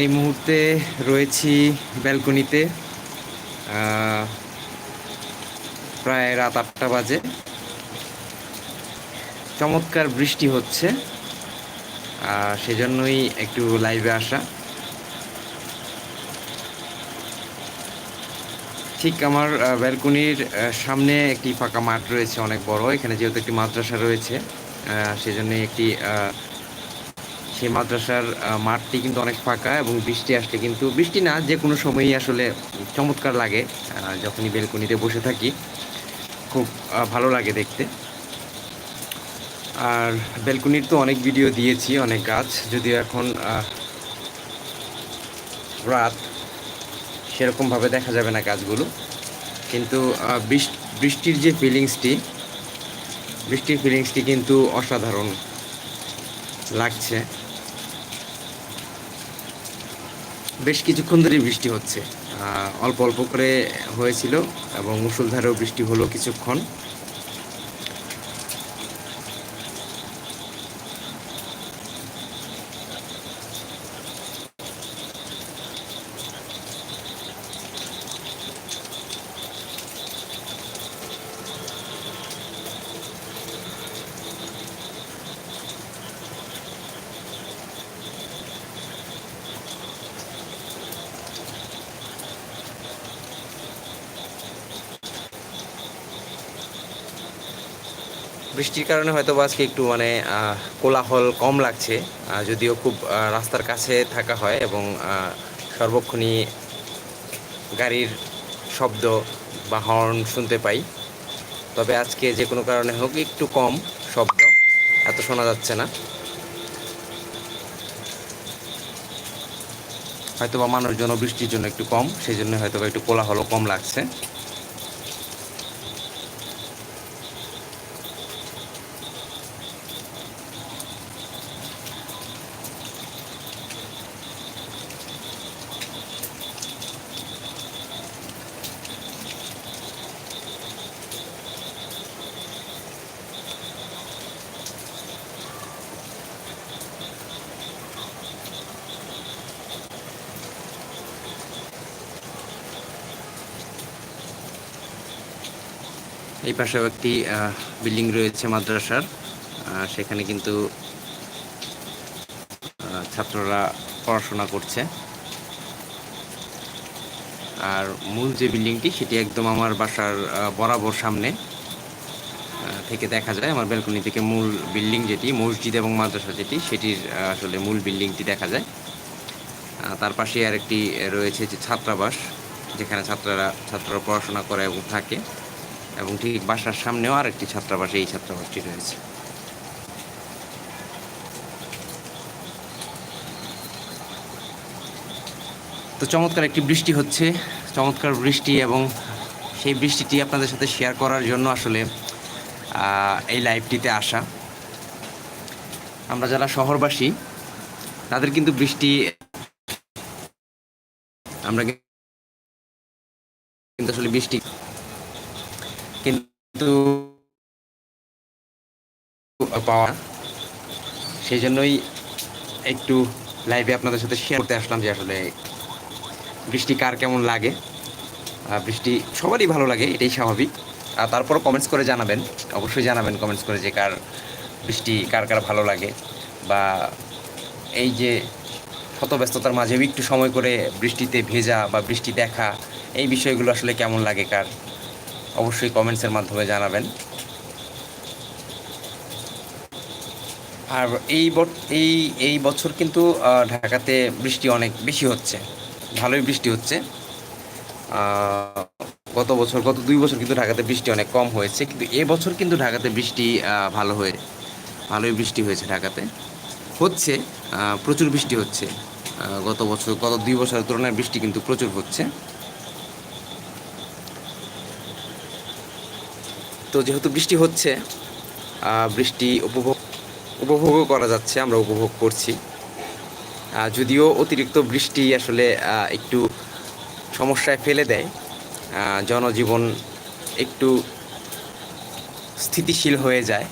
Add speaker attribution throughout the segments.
Speaker 1: এই মুহূর্তে রয়েছি ব্যালকনিতে প্রায় রাত আটটা বাজে। চমৎকার বৃষ্টি হচ্ছে সেজন্যই একটু লাইভে আসা। ঠিক আমার ব্যালকনির সামনে একটি ফাঁকা মাঠ রয়েছে অনেক বড়, এখানে যেহেতু একটি মাদ্রাসা রয়েছে সেজন্যই একটি সেই মাদ্রাসার মাঠটি কিন্তু অনেক ফাঁকা এবং বৃষ্টি আসলে কিন্তু, বৃষ্টি না, যে কোনো সময়ই আসলে চমৎকার লাগে। যখনই বেলকনিতে বসে থাকি, খুব ভালো লাগে দেখতে। আর বেলকনির তো অনেক ভিডিও দিয়েছি, অনেক গাছ। যদিও এখন রাত, সেরকমভাবে দেখা যাবে না গাছগুলো। কিন্তু বৃষ্টির যে ফিলিংসটি বৃষ্টির ফিলিংসটি কিন্তু অসাধারণ লাগছে। বেশ কিছুক্ষণ ধরেই বৃষ্টি হচ্ছে। অল্প অল্প করে হয়েছিল এবং মুসলধারেও বৃষ্টি হলো কিছুক্ষণ। বৃষ্টির কারণে হয়তো আজকে একটু মানে কোলাহল কম লাগছে যদিও খুব রাস্তার কাছে থাকা হয় এবং সর্বক্ষণই গাড়ির শব্দ বা হর্ন শুনতে পাই। তবে আজকে যে কোনো কারণে হোক একটু কম শব্দ, এত শোনা যাচ্ছে না। হয়তো বা মানুষজন বৃষ্টির জন্য একটু কম সেই জন্য হয়তো একটু কোলাহলও কম লাগছে। এই পাশেও একটি বিল্ডিং রয়েছে মাদ্রাসার। সেখানে কিন্তু ছাত্ররা পড়াশোনা করছে। আর মূল যে বিল্ডিংটি, সেটি একদম আমার বাসার বরাবর সামনে থেকে দেখা যায়। আমার ব্যালকনি থেকে মূল বিল্ডিং যেটি, মসজিদ এবং মাদ্রাসা যেটি, সেটির আসলে মূল বিল্ডিংটি দেখা যায়। তার পাশে আর একটি রয়েছে যে ছাত্রাবাস, যেখানে ছাত্ররা ছাত্ররা পড়াশোনা করে এবং থাকে। এবং ঠিক বাসার সামনেও আর একটি ছাত্রাবাসে, এই ছাত্রাবাসটি রয়েছে। তো চমৎকার একটি বৃষ্টি হচ্ছে, চমৎকার বৃষ্টি এবং সেই বৃষ্টিটি আপনাদের সাথে শেয়ার করার জন্য আসলে এই লাইভটিতে আসা। আমরা যারা শহরবাসী, তাদের কিন্তু বৃষ্টি, আমরা কিন্তু আসলে বৃষ্টি কিন্তু পাওয়া সেই জন্যই একটু লাইভে আপনাদের সাথে শেয়ার করতে আসলাম যে আসলে বৃষ্টি কার কেমন লাগে। বৃষ্টি সবারই ভালো লাগে, এটাই স্বাভাবিক। আর তারপরও কমেন্টস করে জানাবেন, অবশ্যই জানাবেন কমেন্টস করে যে কার বৃষ্টি কার কার ভালো লাগে। বা এই যে শত ব্যস্ততার মাঝেও একটু সময় করে বৃষ্টিতে ভেজা বা বৃষ্টি দেখা, এই বিষয়গুলো আসলে কেমন লাগে কার? অবশ্যই কমেন্টসের মাধ্যমে জানাবেন। আর এই এই এই বছর কিন্তু ঢাকাতে বৃষ্টি অনেক বেশি হচ্ছে। ভালোই বৃষ্টি হচ্ছে। গত বছর, গত দুই বছর কিন্তু ঢাকাতে বৃষ্টি অনেক কম হয়েছে। কিন্তু এবছর কিন্তু ঢাকাতে বৃষ্টি ভালো হয়ে, ভালোই বৃষ্টি হয়েছে ঢাকাতে। হচ্ছে প্রচুর বৃষ্টি হচ্ছে। গত বছর, গত দুই বছরের তুলনায় বৃষ্টি কিন্তু প্রচুর হচ্ছে। তো যেহেতু বৃষ্টি হচ্ছে বৃষ্টি উপভোগ, উপভোগও করা যাচ্ছে, আমরা উপভোগ করছি। যদিও অতিরিক্ত বৃষ্টি আসলে একটু সমস্যায় ফেলে দেয়। জনজীবন একটু স্থিতিশীল হয়ে যায়।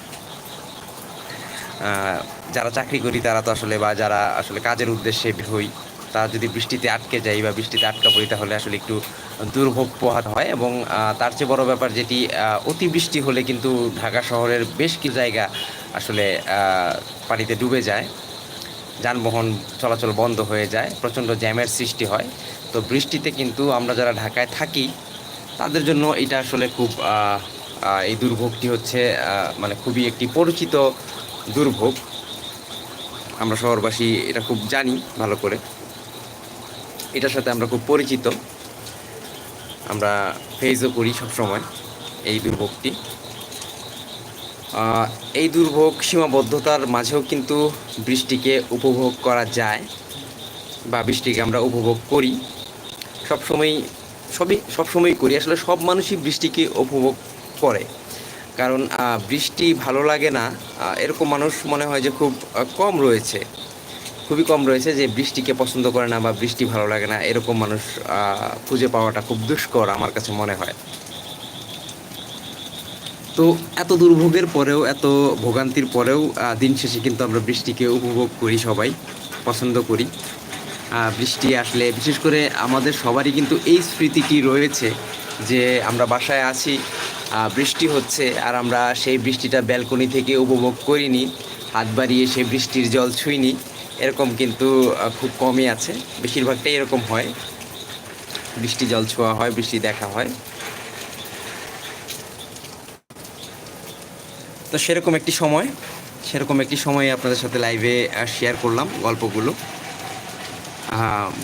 Speaker 1: যারা চাকরি করি তারা তো আসলে, বা যারা আসলে কাজের উদ্দেশ্যে হই, তারা যদি বৃষ্টিতে আটকে যাই বা বৃষ্টিতে আটকা পড়ি তাহলে আসলে একটু দুর্ভোগ পোহাতে হয় এবং তার চেয়ে বড় ব্যাপার যেটি অতিবৃষ্টি হলে কিন্তু ঢাকা শহরের বেশ কিছু জায়গা আসলে পানিতে ডুবে যায়। যানবাহন চলাচল বন্ধ হয়ে যায়, প্রচণ্ড জ্যামের সৃষ্টি হয়। তো বৃষ্টিতে কিন্তু আমরা যারা ঢাকায় থাকি, তাদের জন্য এটা আসলে খুব এই দুর্ভোগটি হচ্ছে মানে খুবই একটি পরিচিত দুর্ভোগ। আমরা শহরবাসী এটা খুব জানি, ভালো করে। এটার সাথে আমরা খুব পরিচিত। আমরা ফেসও করি সবসময় এই দুর্ভোগটি। এই দুর্ভোগ সীমাবদ্ধতার মাঝেও কিন্তু বৃষ্টিকে উপভোগ করা যায় বা বৃষ্টিকে আমরা উপভোগ করি। সবসময় সবই সবসময় করি। আসলে সব মানুষই বৃষ্টিকে উপভোগ করে। কারণ বৃষ্টি ভালো লাগে না। এরকম মানুষ মনে হয় যে খুব কম রয়েছে। খুবই কম রয়েছে যে বৃষ্টিকে পছন্দ করে না বা বৃষ্টি ভালো লাগে না, এরকম মানুষ খুঁজে পাওয়াটা খুব দুষ্কর আমার কাছে মনে হয়। তো এত দুর্ভোগের পরেও, এত ভোগান্তির পরেও দিন শেষে কিন্তু আমরা বৃষ্টিকে উপভোগ করি সবাই, পছন্দ করি। বৃষ্টি আসলে, বিশেষ করে আমাদের সবারই কিন্তু এই স্মৃতিটি রয়েছে যে আমরা বাসায় আছি বৃষ্টি হচ্ছে, আর আমরা সেই বৃষ্টিটা ব্যালকনি থেকে উপভোগ করিনি, হাত বাড়িয়ে সেই বৃষ্টির জল ছুঁইনি। এরকম কিন্তু খুব কমই আছে। বেশিরভাগটাই এরকম হয়। বৃষ্টি জল ছোঁয়া হয়, বৃষ্টি দেখা হয়। তো সেরকম একটি সময়, সেরকম একটি সময় আপনাদের সাথে লাইভে শেয়ার করলাম গল্পগুলো।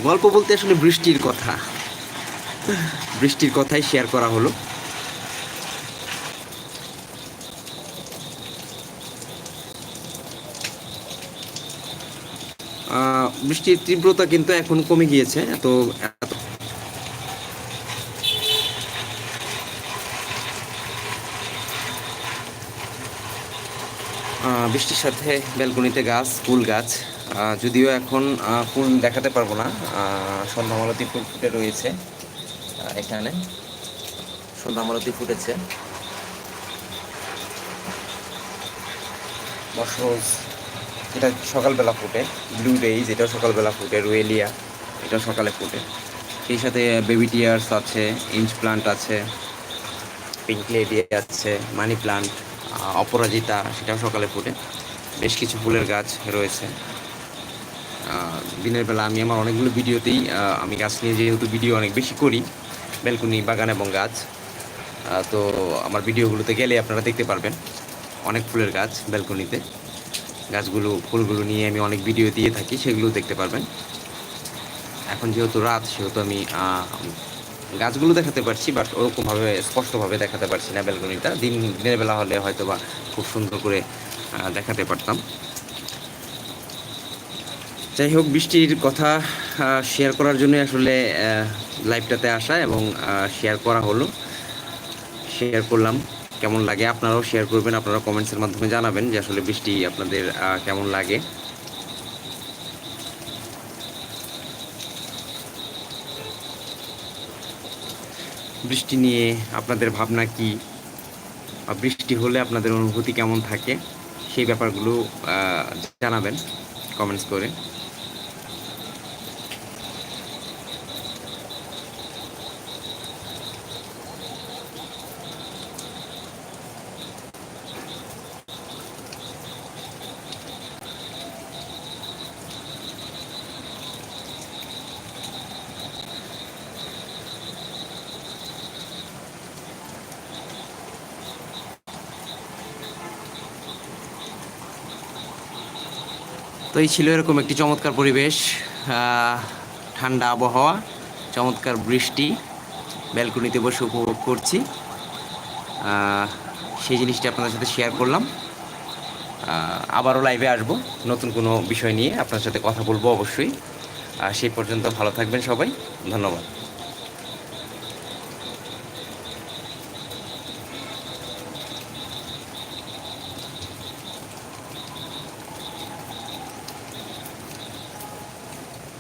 Speaker 1: গল্প বলতে আসলে বৃষ্টির কথা। বৃষ্টির কথাই শেয়ার করা হলো। বৃষ্টির তীব্রতা কিন্তু এখন কমে গিয়েছে তো বৃষ্টির সাথে ব্যালকনিতে গাছ, ফুল গাছ যদিও এখন ফুল দেখাতে পারব না সন্ধ্যামালতি ফুল ফুটে রয়েছে এখানে। সন্ধ্যামালতি ফুটেছে। মশরোজ এটা সকালবেলা ফুটে ব্লু ডেইজ এটাও সকালবেলা ফুটে রুয়েলিয়া এটাও সকালে ফুটে। সেই সাথে বেবি টিয়ার্স আছে ইঞ্চ প্লান্ট আছে পিঙ্ক লেডি আছে মানি প্লান্ট অপরাজিতা, সেটাও সকালে ফুটে। বেশ কিছু ফুলের গাছ রয়েছে। দিনের বেলা আমি আমার অনেকগুলো ভিডিওতেই আমি গাছ নিয়ে যেহেতু ভিডিও অনেক বেশি করি ব্যালকনি বাগান এবং গাছ তো আমার ভিডিওগুলোতে গেলে আপনারা দেখতে পারবেন অনেক ফুলের গাছ ব্যালকনিতে গাছগুলো, ফুলগুলো নিয়ে আমি অনেক ভিডিও দিয়ে থাকি সেগুলো দেখতে পারবেন। এখন যেহেতু রাত, সেহেতু আমি গাছগুলো দেখাতে পারছি বাট ওরকমভাবে, স্পষ্টভাবে দেখাতে পারছি না ব্যালকনিটা দিন, দিনের বেলা হলে হয়তো বা খুব সুন্দর করে দেখাতে পারতাম। যাই হোক, বৃষ্টির কথা শেয়ার করার জন্য আসলে লাইভটাতে আসা এবং শেয়ার করা হলো। শেয়ার করলাম। কেমন লাগে আপনারাও শেয়ার করবেন, আপনারা কমেন্টসের মাধ্যমে জানাবেন যে আসলে বৃষ্টি আপনাদের কেমন লাগে। বৃষ্টি নিয়ে আপনাদের ভাবনা কি? বৃষ্টি হলে আপনাদের অনুভূতি কেমন থাকে? সেই ব্যাপারগুলো জানাবেন কমেন্টস করে। তো এই ছিল এরকম একটি চমৎকার পরিবেশ ঠান্ডা আবহাওয়া, চমৎকার বৃষ্টি, ব্যালকনিতে বসে উপভোগ করছি। সেই জিনিসটি আপনাদের সাথে শেয়ার করলাম। আবারও লাইভে আসব, নতুন কোনো বিষয় নিয়ে আপনার সাথে কথা বলব অবশ্যই। সেই পর্যন্ত ভালো থাকবেন সবাই, ধন্যবাদ।